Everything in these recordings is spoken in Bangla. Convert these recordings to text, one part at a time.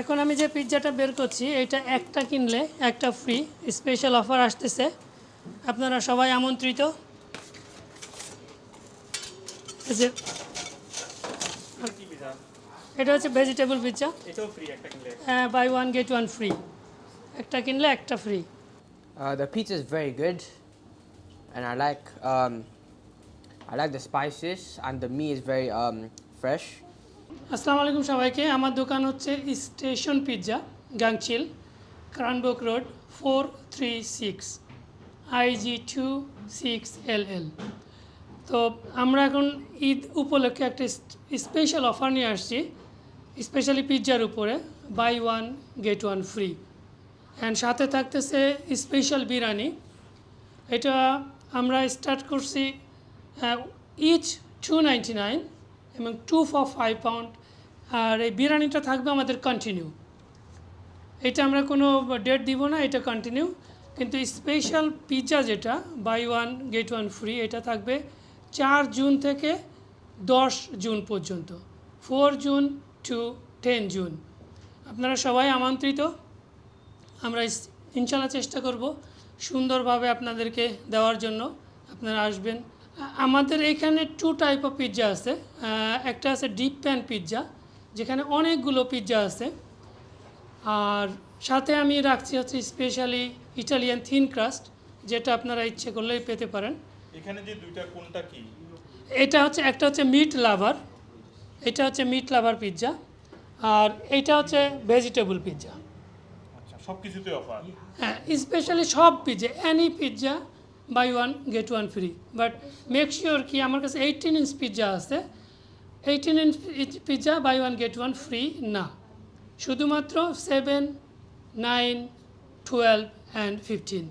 এখন আমি যে পিৎজাটা বের করছি এটা একটা কিনলে একটা ফ্রি স্পেশাল অফার আসতেছে। আপনারা সবাই আমন্ত্রিত। যে এটা হচ্ছে ভেজিটেবল পিৎজা এটাও ফ্রি একটা কিনলে। Buy one get one free একটা কিনলে একটা free the the is is good and and like like like the and the meat is very um, fresh. আসসালামু আলাইকুম সবাইকে। আমার দোকান হচ্ছে station pizza, Gangchil Cranbrook road four three six IG two six L L. তো আমরা এখন ঈদ উপলক্ষে একটা স্পেশাল অফার নিয়ে আসছি, স্পেশালি পিৎজার উপরে, buy one, get one free. And সাথে থাকতেছে স্পেশাল বিরিয়ানি। এটা আমরা স্টার্ট করছি ইচ টু নাইনটি নাইন এবং টু ফর ফাইভ পাউন্ড আর এই বিরিয়ানিটা থাকবে আমাদের কন্টিনিউ এটা আমরা কোনো ডেট দিব না, এটা কন্টিনিউ কিন্তু স্পেশাল পিৎজা যেটা buy one get one free এটা থাকবে চার জুন থেকে দশ জুন পর্যন্ত। Four June to ten June. আপনারা সবাই আমন্ত্রিত। আমরা ইনশাল্লাহ চেষ্টা করব সুন্দরভাবে আপনাদেরকে দেওয়ার জন্য। আপনারা আসবেন আমাদের এখানে টু টাইপ অফ পিৎজা আছে। একটা আছে ডিপ প্যান পিৎজা যেখানে অনেকগুলো পিৎজা আছে। আর সাথে আমি রাখছি হচ্ছে স্পেশালি ইটালিয়ান থিন ক্রাস্ট যেটা আপনারা ইচ্ছে করলেই পেতে পারেন। এখানে যে দুইটা কোনটা কি? এটা হচ্ছে একটা হচ্ছে মিট লাভার এটা হচ্ছে মিট লাভার পিৎজা আর এটা হচ্ছে ভেজিটেবল পিৎজা আচ্ছা সব কিছুতে অফার হ্যাঁ স্পেশালি সব pizza any pizza buy one get one free but make sure কি আমার কাছে এইটিন ইঞ্চ পিৎজা আছে। Eighteen inch pizza buy one get one free না। শুধুমাত্র seven nine twelve and fifteen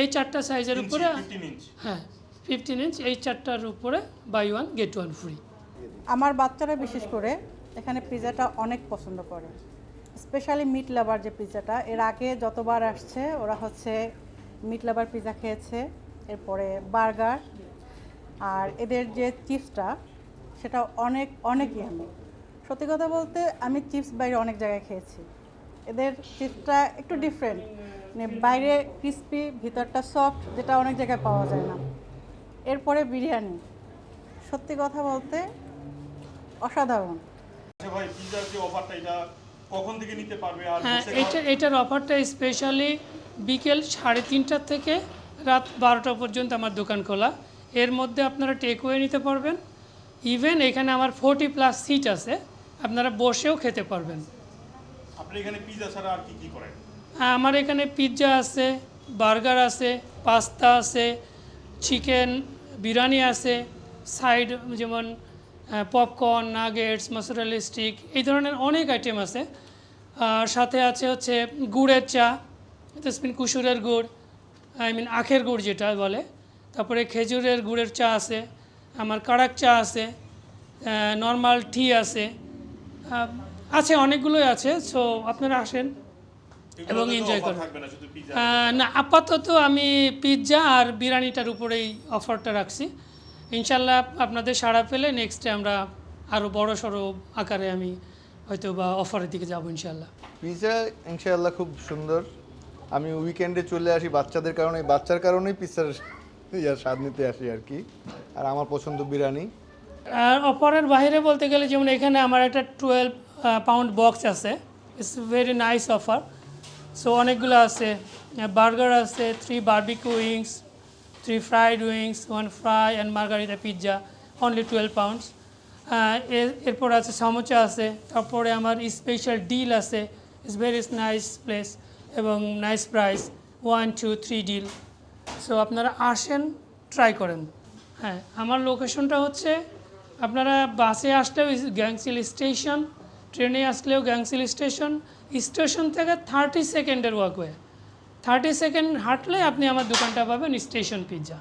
এই চারটা সাইজের উপরে ইঞ্চ হ্যাঁ ফিফটিন ইঞ্চ এই চারটার উপরে buy one get one free আমার বাচ্চারা বিশেষ করে এখানে পিৎজাটা অনেক পছন্দ করে। স্পেশালি মিট লাভার যে পিৎজাটা এর আগে যতবার আসছে ওরা হচ্ছে মিট লাভার পিৎজা খেয়েছে। এরপরে বার্গার আর এদের যে চিপসটা সেটা অনেক অনেক ইয়ামি সত্যি কথা বলতে আমি চিপস বাইরে অনেক জায়গায় খেয়েছি। এদের চিপসটা একটু ডিফারেন্ট মানে বাইরে ক্রিস্পি ভিতরটা সফট যেটা অনেক জায়গায় পাওয়া যায় না। এরপরে বিরিয়ানি। সত্যি কথা বলতে অসাধারণ। আচ্ছা ভাই অফারটা এটা কখন থেকে নিতে পারবে আর হ্যাঁ এটা এটার অফারটা স্পেশালি বিকেল সাড়ে তিনটার থেকে রাত বারোটা পর্যন্ত আমার দোকান খোলা। এর মধ্যে আপনারা টেকওয়ে নিতে পারবেন। ইভেন এখানে আমার ফোর্টি প্লাস সিট আছে। আপনারা বসেও খেতে পারবেন। আপনি এখানে পিজা ছাড়া আর কি কি করেন? হ্যাঁ, আমার এখানে পিৎজা আছে বার্গার আছে পাস্তা আছে চিকেন বিরিয়ানি আছে সাইড যেমন পপকর্ন নাগেটস মসুরালি স্টিক এই ধরনের অনেক আইটেম আছে। আর সাথে আছে হচ্ছে গুড়ের চা তেসমিন কুসুরের গুড় আই মিন আখের গুড় যেটা বলে। তারপরে খেজুরের গুড়ের চা আছে আমার কাড়াক চা আছে নর্মাল টি আছে। আছে অনেকগুলোই আছে সো আপনারা আসেন এবং এনজয় করেন। না আপাতত আমি পিৎজা আর বিরিয়ানিটার উপরেই অফারটা রাখছি। ইনশাল্লাহ আপনাদের সাড়া পেলে নেক্সটে আমরা আরও বড় সড়ো আকারে আমি হয়তো বা অফারের দিকে যাব ইনশাল্লাহ। পিৎজা ইনশাল্লাহ খুব সুন্দর। আমি উইকেন্ডে চলে আসি বাচ্চাদের কারণে, বাচ্চার কারণেই পিৎজার ইয়ার স্বাদ নিতে আসি আর কি। আর আমার পছন্দ বিরিয়ানি। আর অফারের বাইরে বলতে গেলে যেমন এখানে আমার একটা টুয়েলভ পাউন্ড বক্স আছে। It's very nice offer so অনেকগুলো আছে। বার্গার আছে three barbecue wings three fried wings one fry and margherita pizza only twelve pounds এরপর আছে সমোচা আছে। তারপরে আমার স্পেশাল ডিল আছে। ইটস ভেরি নাইস প্লেস এবং nice price one two three deal so আপনারা আসেন ট্রাই করেন। হ্যাঁ আমার লোকেশনটা হচ্ছে, আপনারা বাসে আসলেও গ্যাংসিল স্টেশন ট্রেনে আসলেও গ্যাংসিল স্টেশন স্টেশন থেকে থার্টি সেকেন্ডের ওয়াকওয়ে থার্টি সেকেন্ড হাঁটলে আপনি আমার দোকানটা পাবেন স্টেশন পিৎজা